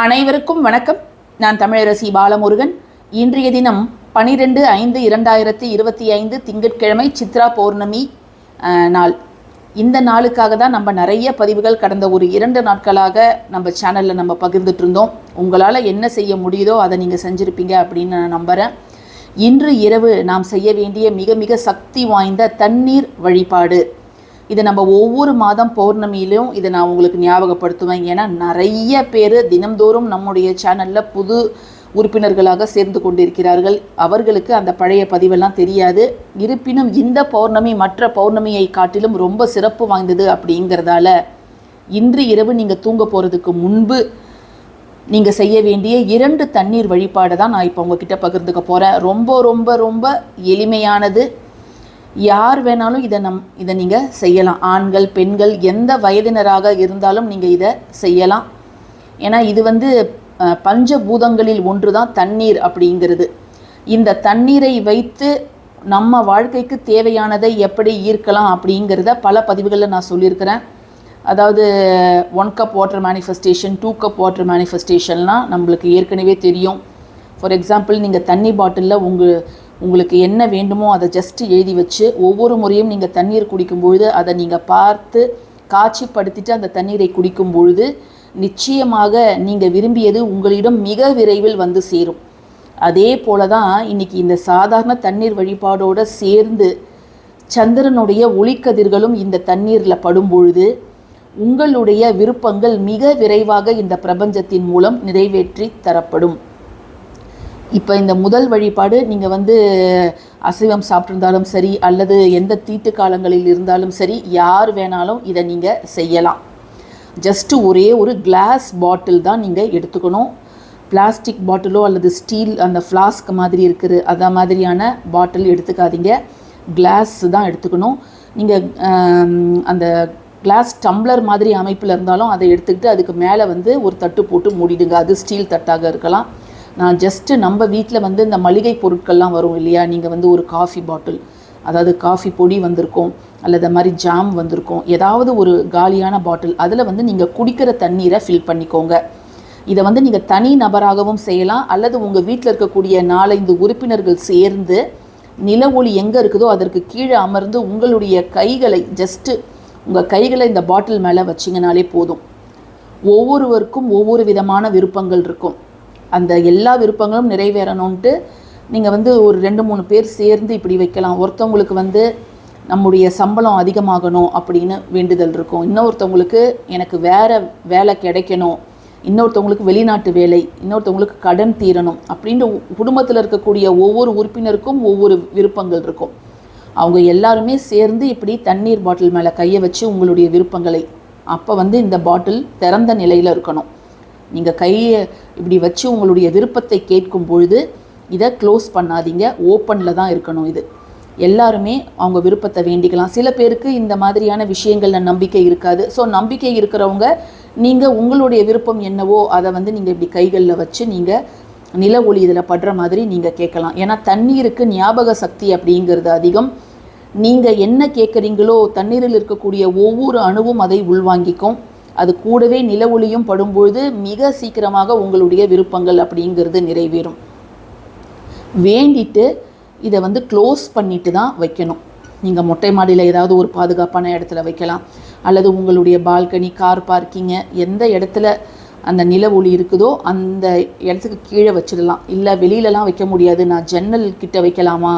அனைவருக்கும் வணக்கம். நான் தமிழரசி பாலமுருகன். இன்றைய தினம் பனிரெண்டு ஐந்து இரண்டாயிரத்தி இருபத்தி ஐந்து திங்கட்கிழமை சித்ரா பௌர்ணமி நாள். இந்த நாளுக்காக தான் நம்ம நிறைய பதிவுகள் கடந்த ஒரு இரண்டு நாட்களாக நம்ம சேனலில் நம்ம பகிர்ந்துட்டு இருந்தோம். உங்களால் என்ன செய்ய முடியுதோ அதை நீங்கள் செஞ்சுருப்பீங்க அப்படின்னு நான் நம்புகிறேன் இன்று இரவு நாம் செய்ய வேண்டிய மிக மிக சக்தி வாய்ந்த தண்ணீர் வழிபாடு. இதை நம்ம ஒவ்வொரு மாதம் பௌர்ணமியிலும் இதை நான் உங்களுக்கு ஞாபகப்படுத்துவேன். ஏன்னா நிறைய பேர் தினம்தோறும் நம்முடைய சேனலில் புது உறுப்பினர்களாக சேர்ந்து கொண்டிருக்கிறார்கள். அவர்களுக்கு அந்த பழைய பதிவெல்லாம் தெரியாது. இருப்பினும் இந்த பௌர்ணமி மற்ற பௌர்ணமியை காட்டிலும் ரொம்ப சிறப்பு வாய்ந்தது அப்படிங்கிறதால இன்று இரவு நீங்கள் தூங்க போகிறதுக்கு முன்பு நீங்கள் செய்ய வேண்டிய இரண்டு தண்ணீர் வழிபாடு தான் நான் இப்போ உங்ககிட்ட பகிர்ந்துக்க போகிறேன் ரொம்ப ரொம்ப ரொம்ப எளிமையானது. யார் வேணாலும் இதை நம் இதை நீங்கள் செய்யலாம். ஆண்கள் பெண்கள் எந்த வயதினராக இருந்தாலும் நீங்கள் இதை செய்யலாம். ஏன்னா இது வந்து பஞ்சபூதங்களில் ஒன்று தான் தண்ணீர் அப்படிங்கிறது. இந்த தண்ணீரை வைத்து நம்ம வாழ்க்கைக்கு தேவையானதை எப்படி ஈர்க்கலாம் அப்படிங்கிறத பல பதிவுகளில் நான் சொல்லியிருக்கிறேன். அதாவது one cup water manifestation two cup water மேனிஃபெஸ்டேஷன்லாம் நம்மளுக்கு ஏற்கனவே தெரியும். ஃபார் எக்ஸாம்பிள் நீங்கள் தண்ணி பாட்டிலில் உங்கள் உங்களுக்கு என்ன வேண்டுமோ அதை ஜஸ்ட் எழுதி வச்சு ஒவ்வொரு முறையும் நீங்கள் தண்ணீர் குடிக்கும் பொழுது அதை நீங்கள் பார்த்து காட்சிப்படுத்திட்டு அந்த தண்ணீரை குடிக்கும் பொழுது நிச்சயமாக நீங்கள் விரும்பியது உங்களிடம் மிக விரைவில் வந்து சேரும். அதே போல தான் இன்னைக்கு இந்த சாதாரண தண்ணீர் வழிபாடோடு சேர்ந்து சந்திரனுடைய ஒளிக்கதிர்களும் இந்த தண்ணீரில் படும்பொழுது உங்களுடைய விருப்பங்கள் மிக விரைவாக இந்த பிரபஞ்சத்தின் மூலம் நிறைவேற்றி தரப்படும். இப்போ இந்த முதல் வழிபாடு நீங்கள் வந்து அசைவம் சாப்பிட்டிருந்தாலும் சரி அல்லது எந்த தீட்டு காலங்களில் இருந்தாலும் சரி யார் வேணாலும் இதை நீங்கள் செய்யலாம். ஜஸ்ட்டு ஒரே ஒரு கிளாஸ் பாட்டில் தான் நீங்கள் எடுத்துக்கணும். பிளாஸ்டிக் பாட்டிலோ அல்லது ஸ்டீல் அந்த ஃப்ளாஸ்க் மாதிரி இருக்குது அந்த மாதிரியான பாட்டில் எடுத்துக்காதீங்க. கிளாஸ் தான் எடுத்துக்கணும். நீங்கள் அந்த கிளாஸ் டம்ளர் மாதிரி அமைப்பில் இருந்தாலும் அதை எடுத்துக்கிட்டு அதுக்கு மேலே வந்து ஒரு தட்டு போட்டு மூடிடுங்க. அது ஸ்டீல் தட்டாக இருக்கலாம். நான் ஜஸ்ட்டு நம்ம வீட்டில் வந்து இந்த மளிகை பொருட்கள்லாம் வரும் இல்லையா? நீங்கள் வந்து ஒரு காஃபி பாட்டில் அதாவது காஃபி பொடி வந்திருக்கும் அல்லது மாதிரி ஜாம் வந்திருக்கும் ஏதாவது ஒரு காலியான பாட்டில் அதில் வந்து நீங்கள் குடிக்கிற தண்ணீரை ஃபில் பண்ணிக்கோங்க. இதை வந்து நீங்கள் தனி நபராகவும் செய்யலாம் அல்லது உங்கள் வீட்டில் இருக்கக்கூடிய நாலஞ்சு உறுப்பினர்கள் சேர்ந்து நில ஒளி எங்கே இருக்குதோ அதற்கு கீழே அமர்ந்து உங்களுடைய கைகளை ஜஸ்ட்டு உங்கள் கைகளை இந்த பாட்டில் மேலே வச்சிங்கனாலே போதும். ஒவ்வொருவருக்கும் ஒவ்வொரு விதமான விருப்பங்கள் இருக்கும். அந்த எல்லா விருப்பங்களும் நிறைவேறணும்ன்ட்டு நீங்கள் வந்து ஒரு ரெண்டு மூணு பேர் சேர்ந்து இப்படி வைக்கலாம். ஒருத்தவங்களுக்கு வந்து நம்முடைய சம்பளம் அதிகமாகணும் அப்படின்னு வேண்டுதல் இருக்கும். இன்னொருத்தவங்களுக்கு எனக்கு வேறு வேலை கிடைக்கணும். இன்னொருத்தவங்களுக்கு வெளிநாட்டு வேலை இன்னொருத்தவங்களுக்கு கடன் தீரணும் அப்படின்ற குடும்பத்தில் இருக்கக்கூடிய ஒவ்வொரு உறுப்பினருக்கும் ஒவ்வொரு விருப்பங்கள் இருக்கும். அவங்க எல்லாருமே சேர்ந்து இப்படி தண்ணீர் பாட்டில் மேலே கையை வச்சு உங்களுடைய விருப்பங்களை அப்போ வந்து இந்த பாட்டில் திறந்த நிலையில் இருக்கணும். நீங்கள் கையை இப்படி வச்சு உங்களுடைய விருப்பத்தை கேட்கும் பொழுது இதை க்ளோஸ் பண்ணாதீங்க. ஓப்பனில் தான் இருக்கணும் இது. எல்லாருமே அவங்க விருப்பத்தை வேண்டிக்கலாம். சில பேருக்கு இந்த மாதிரியான விஷயங்களில் நம்பிக்கை இருக்காது. ஸோ நம்பிக்கை இருக்கிறவங்க நீங்கள் உங்களுடைய விருப்பம் என்னவோ அதை வந்து நீங்கள் இப்படி கைகளில் வச்சு நீங்கள் நில ஒளி இதில் படுற மாதிரி நீங்கள் கேட்கலாம். ஏன்னா தண்ணீருக்கு ஞாபக சக்தி அப்படிங்கிறது அதிகம். நீங்கள் என்ன கேட்குறீங்களோ தண்ணீரில் இருக்கக்கூடிய ஒவ்வொரு அணுவும் அதை உள்வாங்கிக்கும். அது கூடவே நில ஒளியும் படும்பொழுது மிக சீக்கிரமாக உங்களுடைய விருப்பங்கள் அப்படிங்கிறது நிறைவேறும். வேண்டிட்டு இதை வந்து க்ளோஸ் பண்ணிட்டு தான் வைக்கணும். நீங்கள் மொட்டை மாடியில் ஏதாவது ஒரு பாதுகாப்பான இடத்துல வைக்கலாம். அல்லது உங்களுடைய பால்கனி கார் பார்க்கிங்கு எந்த இடத்துல அந்த நில ஒளி இருக்குதோ அந்த இடத்துக்கு கீழே வச்சிடலாம். இல்லை வெளியிலலாம் வைக்க முடியாது. நான் ஜன்னல் கிட்ட வைக்கலாமா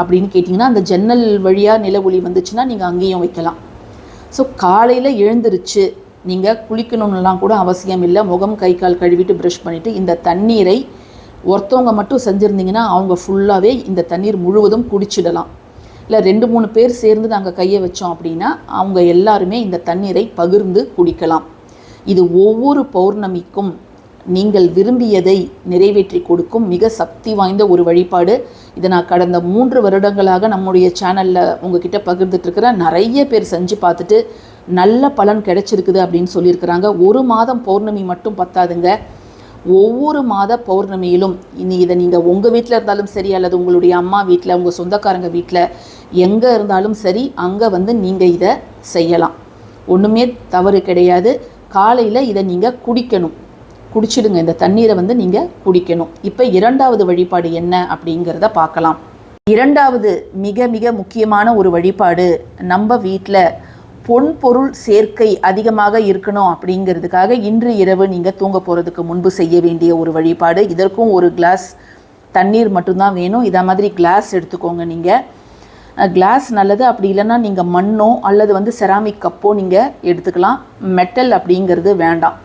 அப்படின்னு கேட்டிங்கன்னா அந்த ஜன்னல் வழியாக நில ஒளி வந்துச்சுன்னா நீங்கள் அங்கேயும் வைக்கலாம். ஸோ காலையில் எழுந்திருச்சு நீங்கள் குளிக்கணும்லாம் கூட அவசியம் இல்லை. முகம் கை கால் கழுவிட்டு ப்ரஷ் பண்ணிவிட்டு இந்த தண்ணீரை ஒருத்தவங்க மட்டும் செஞ்சுருந்தீங்கன்னா அவங்க ஃபுல்லாகவே இந்த தண்ணீர் முழுவதும் குடிச்சிடலாம். இல்லை ரெண்டு மூணு பேர் சேர்ந்து நாங்கள் கையை வச்சோம் அப்படின்னா அவங்க எல்லாருமே இந்த தண்ணீரை பகிர்ந்து குடிக்கலாம். இது ஒவ்வொரு பௌர்ணமிக்கும் நீங்கள் விரும்பியதை நிறைவேற்றி கொடுக்கும் மிக சக்தி வாய்ந்த ஒரு வழிபாடு. இதை நான் கடந்த மூன்று வருடங்களாக நம்முடைய சேனலில் உங்ககிட்ட பகிர்ந்துட்டு இருக்கிறேன். நிறைய பேர் செஞ்சு பார்த்துட்டு நல்ல பலன் கிடைச்சிருக்குது அப்படின்னு சொல்லியிருக்கிறாங்க. ஒரு மாதம் பௌர்ணமி மட்டும் பத்தாதுங்க. ஒவ்வொரு மாத பௌர்ணமியிலும் இனி இதை நீங்கள் உங்கள் வீட்டில் இருந்தாலும் சரி அல்லது உங்களுடைய அம்மா வீட்டில் உங்கள் சொந்தக்காரங்க வீட்டில் எங்கே இருந்தாலும் சரி அங்கே வந்து நீங்கள் இதை செய்யலாம். ஒன்றுமே தவறு கிடையாது. காலையில் இதை நீங்கள் குடிக்கணும். குடிச்சிடுங்க. இந்த தண்ணீரை வந்து நீங்கள் குடிக்கணும். இப்போ இரண்டாவது வழிபாடு என்ன அப்படிங்கிறத பார்க்கலாம். இரண்டாவது மிக மிக முக்கியமான ஒரு வழிபாடு நம்ம வீட்டில் பொன் பொருள் சேர்க்கை அதிகமாக இருக்கணும் அப்படிங்கிறதுக்காக இன்று இரவு நீங்கள் தூங்க போகிறதுக்கு முன்பு செய்ய வேண்டிய ஒரு வழிபாடு. இதற்கும் ஒரு கிளாஸ் தண்ணீர் மட்டும்தான் வேணும். இதை மாதிரி கிளாஸ் எடுத்துக்கோங்க நீங்கள் கிளாஸ் நல்லது. அப்படி இல்லைன்னா நீங்கள் மண்ணோ அல்லது வந்து செராமிக் கப்போ நீங்கள் எடுத்துக்கலாம். மெட்டல் அப்படிங்கிறது வேண்டாம்.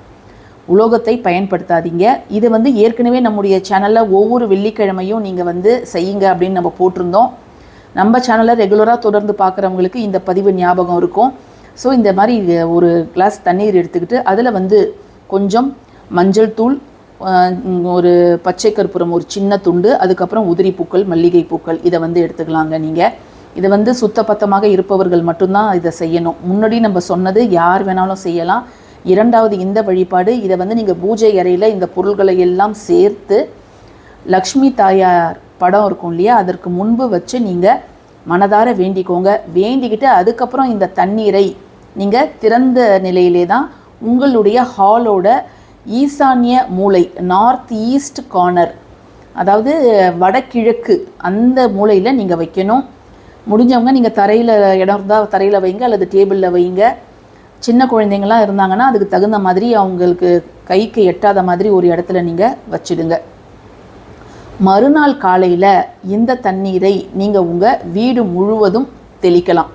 உலோகத்தை பயன்படுத்தாதீங்க. இது வந்து ஏற்கனவே நம்முடைய சேனலில் ஒவ்வொரு வெள்ளிக்கிழமையும் நீங்கள் வந்து செய்யுங்க அப்படின்னு நம்ம போட்டிருந்தோம். நம்ம சேனலை ரெகுலராக தொடர்ந்து பார்க்குறவங்களுக்கு இந்த பதிவு ஞாபகம் இருக்கும். ஸோ இந்த மாதிரி ஒரு கிளாஸ் தண்ணீர் எடுத்துக்கிட்டு அதில் வந்து கொஞ்சம் மஞ்சள் தூள் ஒரு பச்சை கற்பூரம் ஒரு சின்ன துண்டு அதுக்கப்புறம் உதிரி பூக்கள் மல்லிகை பூக்கள் இதை வந்து எடுத்துக்கலாங்க நீங்கள் இதை வந்து சுத்தபத்தமாக இருப்பவர்கள் மட்டும்தான் இதை செய்யணும். முன்னாடி நம்ம சொன்னது யார் வேணாலும் செய்யலாம். இரண்டாவது இந்த வழிபாடு இதை வந்து நீங்கள் பூஜை அறையில் இந்த பொருள்களை எல்லாம் சேர்த்து லக்ஷ்மி தாயார் படம் இருக்கும் இல்லையா? அதற்கு முன்பு வச்சு நீங்கள் மனதார வேண்டிக்கோங்க. வேண்டிக்கிட்டு அதுக்கப்புறம் இந்த தண்ணீரை நீங்கள் திறந்த நிலையிலே தான் உங்களுடைய ஹாலோட ஈசான்ய மூலை நார்த் ஈஸ்ட் கார்னர் அதாவது வடகிழக்கு அந்த மூலையில் நீங்கள் வைக்கணும். முடிஞ்சவங்க நீங்கள் தரையில் இடம் இருந்தால் தரையில் வைங்க அல்லது டேபிளில் வைங்க. சின்ன குழந்தைங்களாம் இருந்தாங்கன்னா அதுக்கு தகுந்த மாதிரி அவங்களுக்கு கைக்கு எட்டாத மாதிரி ஒரு இடத்துல நீங்கள் வச்சுடுங்க. மறுநாள் காலையில் இந்த தண்ணீரை நீங்கள் உங்கள் வீடு முழுவதும் தெளிக்கலாம்.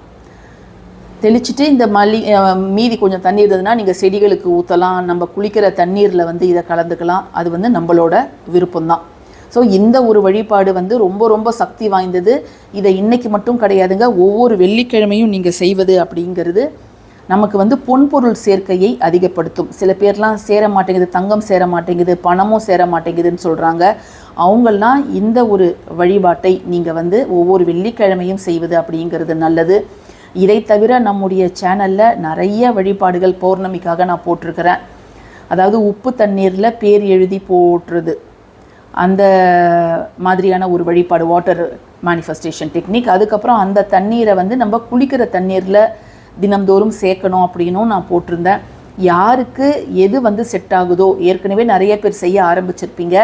தெளிச்சிட்டு இந்த மல்லி மீதி கொஞ்சம் தண்ணி இருந்ததுன்னா நீங்கள் செடிகளுக்கு ஊற்றலாம் நம்ம குளிக்கிற தண்ணீரில் வந்து இதை கலந்துக்கலாம். அது வந்து நம்மளோட விருப்பம்தான். ஸோ இந்த ஒரு வழிபாடு வந்து ரொம்ப ரொம்ப சக்தி வாய்ந்தது. இதை இன்றைக்கி மட்டும் கிடையாதுங்க. ஒவ்வொரு வெள்ளிக்கிழமையும் நீங்கள் செய்வது அப்படிங்கிறது நமக்கு வந்து பொன்பொருள் சேர்க்கையை அதிகப்படுத்தும். சில பேர்லாம் சேர மாட்டேங்குது தங்கம் சேர மாட்டேங்குது பணமும் சேர மாட்டேங்குதுன்னு சொல்கிறாங்க அவங்களாம் இந்த ஒரு வழிபாட்டை நீங்கள் வந்து ஒவ்வொரு வெள்ளிக்கிழமையும் செய்வது அப்படிங்கிறது நல்லது. இதை தவிர நம்முடைய சேனலில் நிறைய வழிபாடுகள் பௌர்ணமிக்காக நான் போட்டிருக்கிறேன். அதாவது உப்பு தண்ணீரில் பேர் எழுதி போட்டுறது. அந்த மாதிரியான ஒரு வழிபாடு வாட்டர் மேனிஃபெஸ்டேஷன் டெக்னிக் அதுக்கப்புறம் அந்த தண்ணீரை வந்து நம்ம குளிக்கிற தண்ணீரில் தினம்தோறும் சேர்க்கணும் அப்படின்னும் நான் போட்டிருந்தேன். யாருக்கு எது வந்து செட் ஆகுதோ ஏற்கனவே நிறைய பேர் செய்ய ஆரம்பிச்சிருப்பீங்க.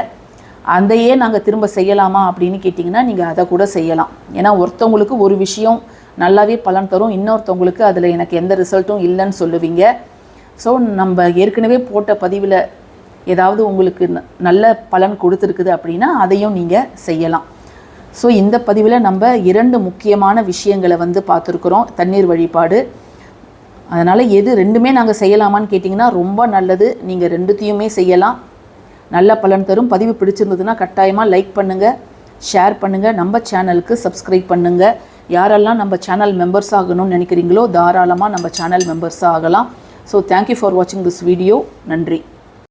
அதையே நாங்கள் திரும்ப செய்யலாமா அப்படின்னு கேட்டிங்கன்னா நீங்கள் அதை கூட செய்யலாம். ஏன்னா ஒருத்தவங்களுக்கு ஒரு விஷயம் நல்லாவே பலன் தரும். இன்னொருத்தவங்களுக்கு அதில் எனக்கு எந்த ரிசல்ட்டும் இல்லைன்னு சொல்லுவீங்க. ஸோ நம்ம ஏற்கனவே போட்ட பதிவில் ஏதாவது உங்களுக்கு ந- நல்ல பலன் கொடுத்துருக்குது அப்படின்னா அதையும் நீங்கள் செய்யலாம். ஸோ இந்த பதிவில் நம்ம இரண்டு முக்கியமான விஷயங்களை வந்து பார்த்துருக்குறோம். தண்ணீர் வழிபாடு. அதனால் எது ரெண்டுமே நாங்கள் செய்யலாமான்னு கேட்டிங்கன்னா ரொம்ப நல்லது. நீங்கள் ரெண்டுத்தையுமே செய்யலாம். நல்ல பலன் தரும். பதிவு பிடிச்சிருந்ததுன்னா கட்டாயமாக லைக் பண்ணுங்கள் ஷேர் பண்ணுங்கள் நம்ம சேனலுக்கு சப்ஸ்கிரைப் பண்ணுங்கள் யாரெல்லாம் நம்ம சேனல் மெம்பர்ஸ் ஆகணும்னு நினைக்கிறீங்களோ தாராளமாக நம்ம சேனல் மெம்பர்ஸ் ஆகலாம். ஸோ தேங்க்யூ ஃபார் வாட்சிங் திஸ் வீடியோ நன்றி.